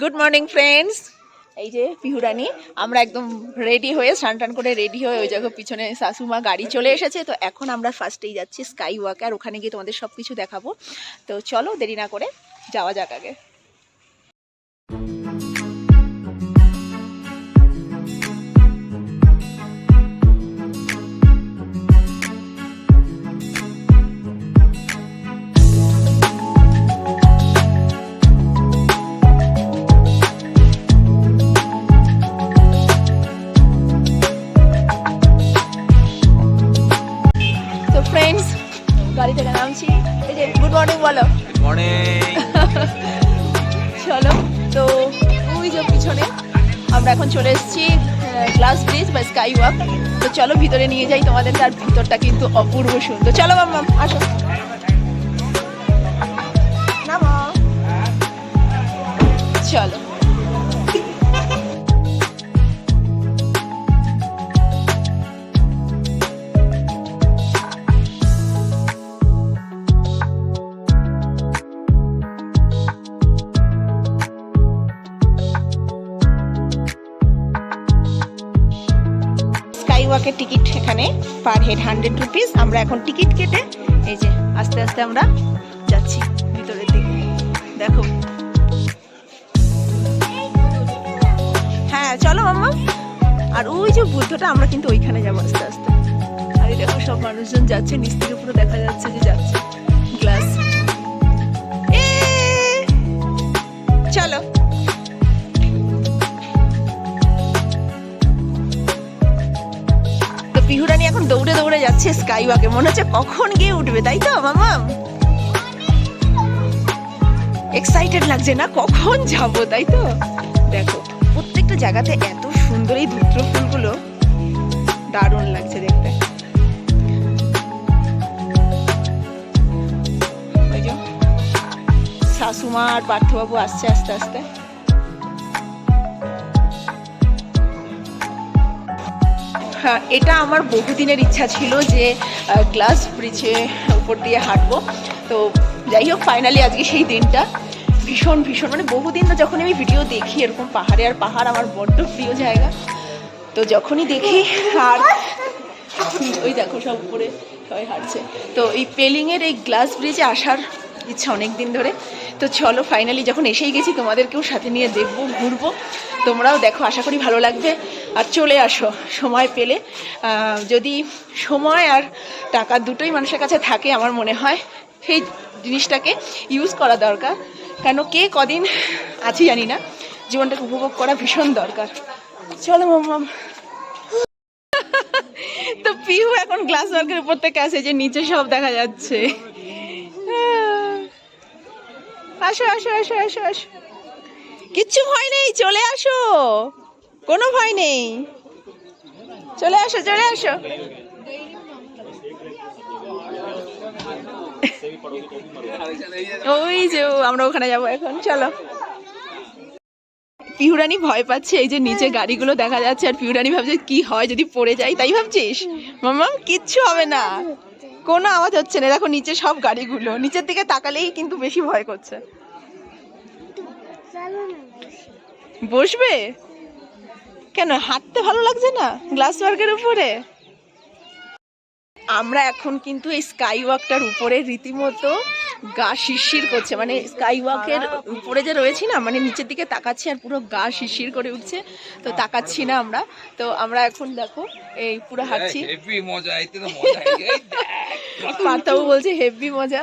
Good morning friends এই যে পিহুরানি, আমরা একদম রেডি হয়ে স্নান টান করে রেডি হয়ে ওই জায়গায় পিছনে শাশুমা গাড়ি চলে এসেছে। তো এখন আমরা ফার্স্টেই যাচ্ছি স্কাই ওয়াকে আর ওখানে গিয়ে তোমাদের সব কিছু দেখাবো। তো চলো দেরি না করে যাওয়া যাক আগে। আমরা এখন চলে এসেছি গ্লাস ব্রিজ বা স্কাই ওয়াক তো চলো ভিতরে নিয়ে যাই তোমাদের, তার ভিতরটা কিন্তু অপূর্ব সুন্দর। চলো মাম্মাম আসো। চলো। ওয়াকের টিকিট এখানে পার হেড হান্ড্রেড রুপিস। আমরা এখন টিকিট কেটে এই যে আস্তে আস্তে আমরা যাচ্ছি ভিতরের দিকে। দেখো। হ্যাঁ চলো মাম্মা। আর ওই যে বুদ্ধটা, আমরা কিন্তু ওইখানে যাব আস্তে আস্তে। আর দেখো, সব মানুষজন যাচ্ছে, নিচ থেকে পুরো দেখা যাচ্ছে যে যাচ্ছে। গ্লাস। চলো। এখন দৌড়ে দৌড়ে যাচ্ছে স্কাই ওয়াকে মনে হচ্ছে কখন গিয়ে উঠবে, তাই তো মামাম এক্সাইটেড লাগছে না? কখন যাব, তাই তো? দেখো, প্রত্যেকটা জায়গাতে এত সুন্দর এই ধুত্র ফুলগুলো দারুণ লাগছে দেখতে। শাশুমা আর পার্থবাবু আসছে আস্তে আস্তে। এটা আমার বহুদিনের ইচ্ছা ছিল যে গ্লাস ব্রিজে উপর দিয়ে হাঁটবো। তো যাই হোক ফাইনালি আজকে সেই দিনটা। ভীষণ ভীষণ মানে বহুদিন তো যখন আমি ভিডিও দেখি, এরকম পাহাড়ে, আর পাহাড় আমার বড্ড প্রিয় জায়গা। তো যখনই দেখি, আর ওই দেখো সব উপরে সবাই হাঁটছে। তো এই পেলিংয়ের এই গ্লাস ব্রিজে আসার ইচ্ছা অনেক দিন ধরে। তো চলো ফাইনালি যখন এসেই গেছি, তোমাদেরকেও সাথে নিয়ে দেখব, ঘুরবো। তোমরাও দেখো, আশা করি ভালো লাগবে। আর চলে আসো, সময় পেলে। যদি সময় আর টাকা দুটোই মানুষের কাছে থাকে, আমার মনে হয়, সেই জিনিসটাকে ইউজ করা দরকার। কেন, কে কদিন আছি জানি না। জীবনটাকে উপভোগ করা ভীষণ দরকার। চলো মাম্মাম তো পিহু এখন গ্লাস ওয়ার্কের উপর থেকে আসে, যে নিচে সব দেখা যাচ্ছে। আসো আসো আসো আসো আসো। কিচ্ছু ভয় নেই, চলে আসো। কোনো ভয় নেই। চলে আসো চলে আসো। ওই যে, আমরা ওখানে যাব এখন, চলো। পিহুরানি ভয় পাচ্ছে, এই যে নিচে গাড়িগুলো দেখা যাচ্ছে, আর পিহুরানি ভাবছে কি হয় যদি পড়ে যাই, তাই ভাবছিস? মামা, কিচ্ছু হবে না। কোনো আওয়াজ হচ্ছে না। দেখো, নিচে সব গাড়িগুলো। নিচের দিকে তাকালেই কিন্তু বেশি ভয় করছে। বসবে? কেন, হাঁটতে ভালো লাগছে না গ্লাস ওয়ার্কের উপরে? আমরা এখন কিন্তু এই স্কাই ওয়াকটার উপরে রীতিমতো গা শিরশির করছে মানে স্কাই ওয়াকের উপরে যে রয়েছি না মানে নিচের দিকে তাকাচ্ছি আর পুরো গা শিরশির করে উঠছে তো তাকাচ্ছি না আমরা। তো আমরা এখন দেখো এই পুরো হাঁটছি। হেভি মজা এতে তো মজা এই বলছে হেভি মজা।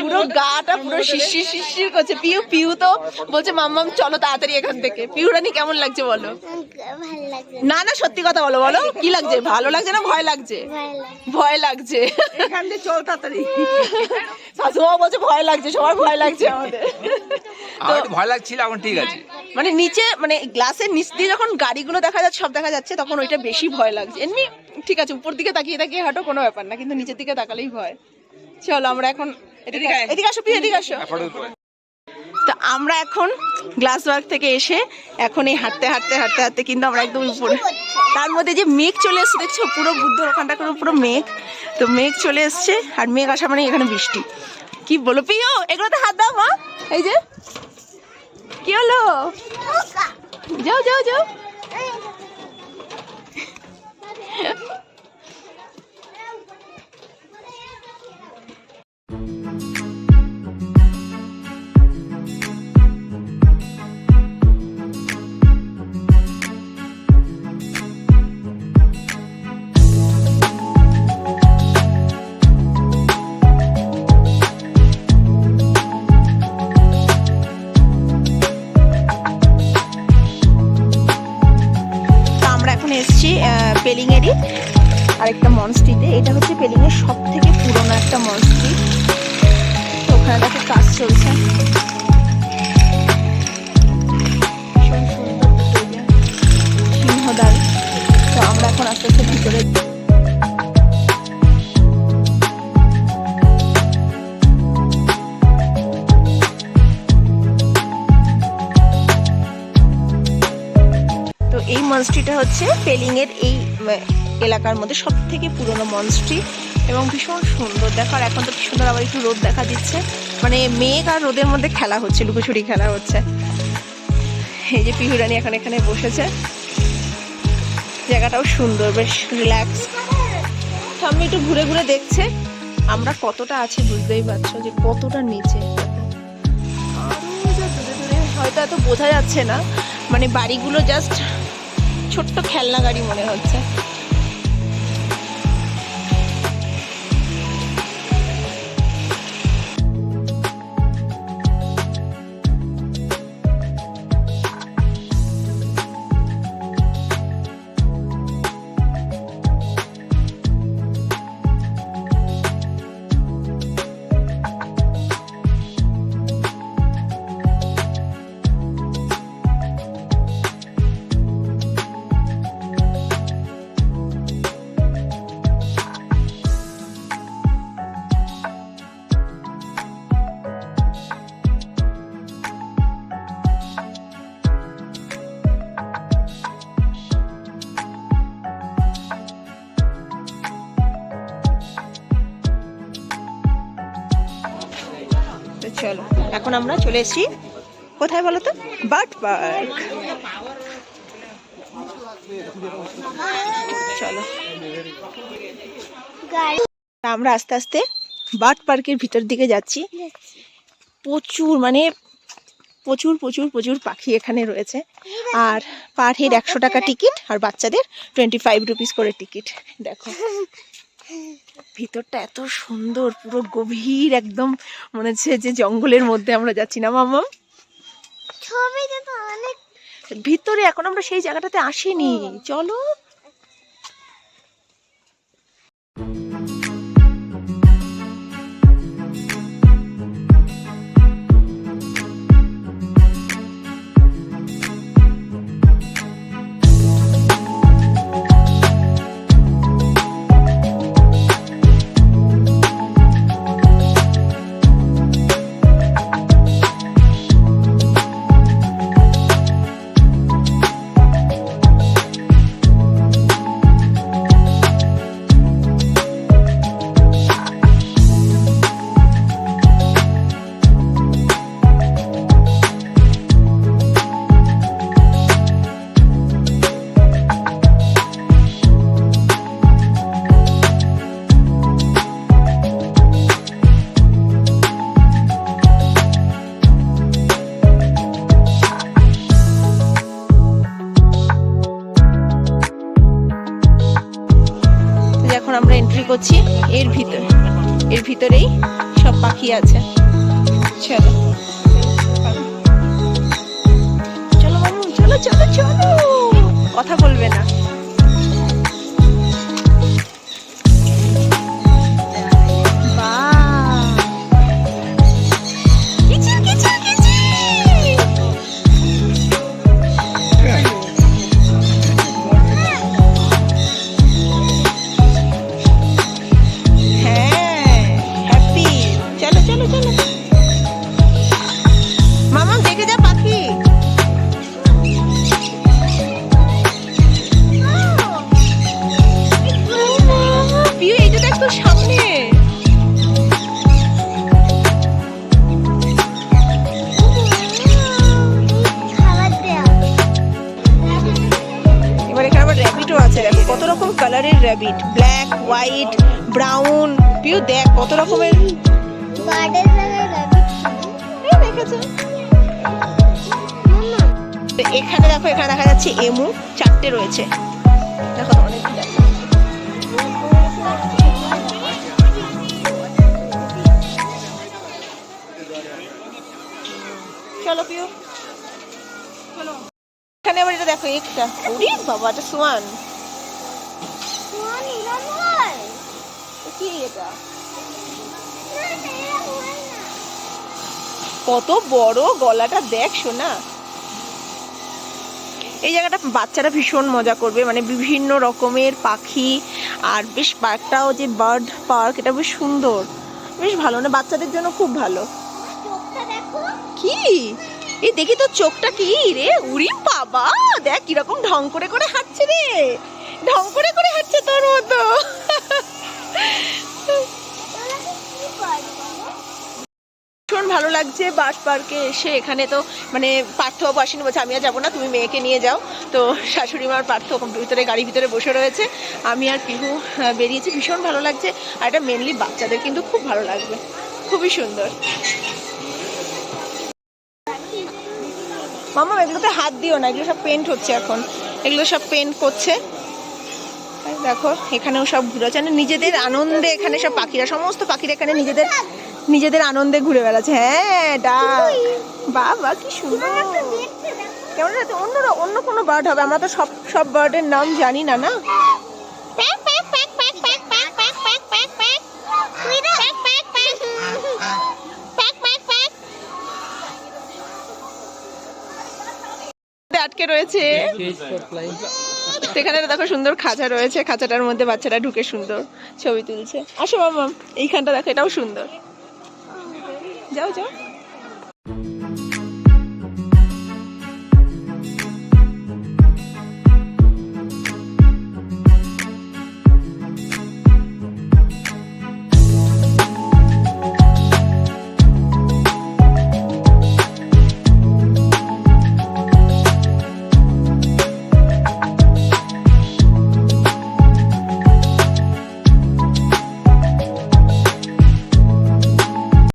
পুরো গাটা পুরো শিরশির শিরশির করছে। পিউ পিউ তো বলছে মাম্মাম চলো তাড়াতাড়ি এখান থেকে। পিউ রানী কেমন লাগছে বলো? না না সত্যি কথা বলো বলো। কি লাগছে? ভালো লাগছে না ভয় লাগছে। ভয় লাগছে। এখান দিয়ে চল তাড়াতাড়ি। শাশুমা বলছে ভয় লাগছে সবার ভয় লাগছে। আমাদের। আমার ভয় লাগছিল এখন ঠিক আছে। মানে নিচে মানে গ্লাসের নিচ দিয়ে যখন গাড়িগুলো দেখা যাচ্ছে সব দেখা যাচ্ছে তখন ওইটা বেশি ভয় লাগছে। এমনি ঠিক আছে উপর দিকে তাকিয়ে তাকিয়ে হাঁটো কোনো ব্যাপার না কিন্তু নিচের দিকে তাকালেই ভয়। চলো আমরা এখন এদিকে এদিকে আসো প্রিয় এদিকে আসো। তা তো আমরা এখন গ্লাস ওয়ার্ক থেকে এসে এখন এই হাঁটতে হাঁটতে হাঁটতে হাঁটতে কিন্তু আমরা একদম উপরে। তার মধ্যে যে মেঘ চলে এসছে, দেখছ? পুরো বুদ্ধর ওখানটা করে পুরো মেঘ। তো মেঘ চলে এসছে, আর মেঘ আসা মানে এখানে বৃষ্টি। কি বলো? পিও এগুলোতে হাত দাও, মা। এই যে। কি হলো? যাও যাও যাও। এসেছি পেলিংয়েরই আরেকটা মনস্ট্রিতে। এটা হচ্ছে পেলিংয়ের সব থেকে পুরোনো একটা মনস্ট্রি। তো ওখানে দেখো কাজ চলছে। সিংহদার তো আমরা এখন আস্তে আস্তে ভিতরে মনস্ট্রিটা হচ্ছে পেলিংয়ের এই এলাকার মধ্যে সব থেকে পুরনো মনস্ট্রি এবং ভীষণ সুন্দর। দেখো, আর এখন তো কি সুন্দর আবার একটু রোদ দেখা দিচ্ছে। মানে মেঘ আর রোদের মধ্যে খেলা হচ্ছে, লুকোচুরি খেলা হচ্ছে। এই যে পিহুরানি এখন এখানে বসেছে। জায়গাটাও সুন্দর, বেশ রিল্যাক্স সামনে একটু ঘুরে ঘুরে দেখছে, আমরা কতটা আছি বুঝতেই পারছ যে কতটা নিচে। হয়তো এত বোঝা যাচ্ছে না মানে বাড়িগুলো জাস্ট ছোট্ট খেলনা গাড়ি মনে হচ্ছে। এখন আমরা চলে এসেছি। কোথায় বলো তো? Bird park. চলো। আমরা আস্তে আস্তে বার্ড পার্কের ভিতর দিকে যাচ্ছি। প্রচুর মানে প্রচুর প্রচুর প্রচুর পাখি এখানে রয়েছে। আর পার হেড একশো টাকা টিকিট আর বাচ্চাদের টোয়েন্টি ফাইভ রুপিস করে টিকিট। দেখো। ভিতরটা এত সুন্দর পুরো গভীর একদম মনে হচ্ছে যে জঙ্গলের মধ্যে আমরা যাচ্ছি না মামা? ছবিটা তো অনেক ভিতরে এখন আমরা সেই জায়গাটাতে আসিনি। চলো। এন্ট্রি করছি, এর ভিতরে, এর ভিতরেই সব পাখি আছে। চলো। চলো চলো চলো চলো। কথা বলবে না। কালারের rabbit black white brown Piu দেখ কত রকমের। এখানে দেখো এখানে দেখা যাচ্ছে এমু চারটে রয়েছে। দেখো অনেক চলো পিউ। চলো এখানে আবার এটা দেখো একটা ওরে বাবা এটা সোয়ান? কি এটা। কত বড় গলাটা দেখ শোনা এই জায়গাটা বাচ্চারা ভীষণ মজা করবে মানে বিভিন্ন রকমের পাখি আর বেশ পার্কটাও যে বার্ড পার্ক এটা বেশ সুন্দর। বেশ ভালো না বাচ্চাদের জন্য খুব ভালো। কি? এই দেখি তো চোখটা কি রে? উড়ি বাবা! দেখ কীরকম ঢং করে করে হাঁটছে রে। ঢং করে করে হাঁটছে তোর মতো? ভীষণ ভালো লাগছে বাস পার্কে এসে। এখানে তো মানে পার্থবাবু আসেনি বলছে, আমি আর যাব না, তুমি মেয়েকে নিয়ে যাও। তো শাশুড়ি মার পার্থ ভিতরে গাড়ির ভিতরে বসে রয়েছে। আমি আর পিহু বেরিয়েছি, ভীষণ ভালো লাগছে। আর এটা মেনলি বাচ্চাদের কিন্তু খুব ভালো লাগবে। খুবই সুন্দর। মামা এগুলোতে হাত দিও না, এগুলো সব পেন্ট হচ্ছে এখন। এগুলো সব পেন্ট করছে। দেখো এখানেও সব ঘুরেছে মানে নিজেদের আনন্দে এখানে সব পাখিরা সমস্ত পাখিরা এখানে নিজেদের নিজেদের আনন্দে ঘুরে বেড়াচ্ছে হ্যাঁ ডাক বাবা কি সুন্দর কেমন আছে অন্য অন্য কোনো বার্ড হবে আমরা তো সব সব বার্ডের নাম জানি না না আটকে রয়েছে সেখানে দেখো সুন্দর খাঁচা রয়েছে, খাঁচাটার মধ্যে বাচ্চারা ঢুকে সুন্দর ছবি তুলছে। আসো মাম, এইখানটা দেখো, এটাও সুন্দর। যাও যাও।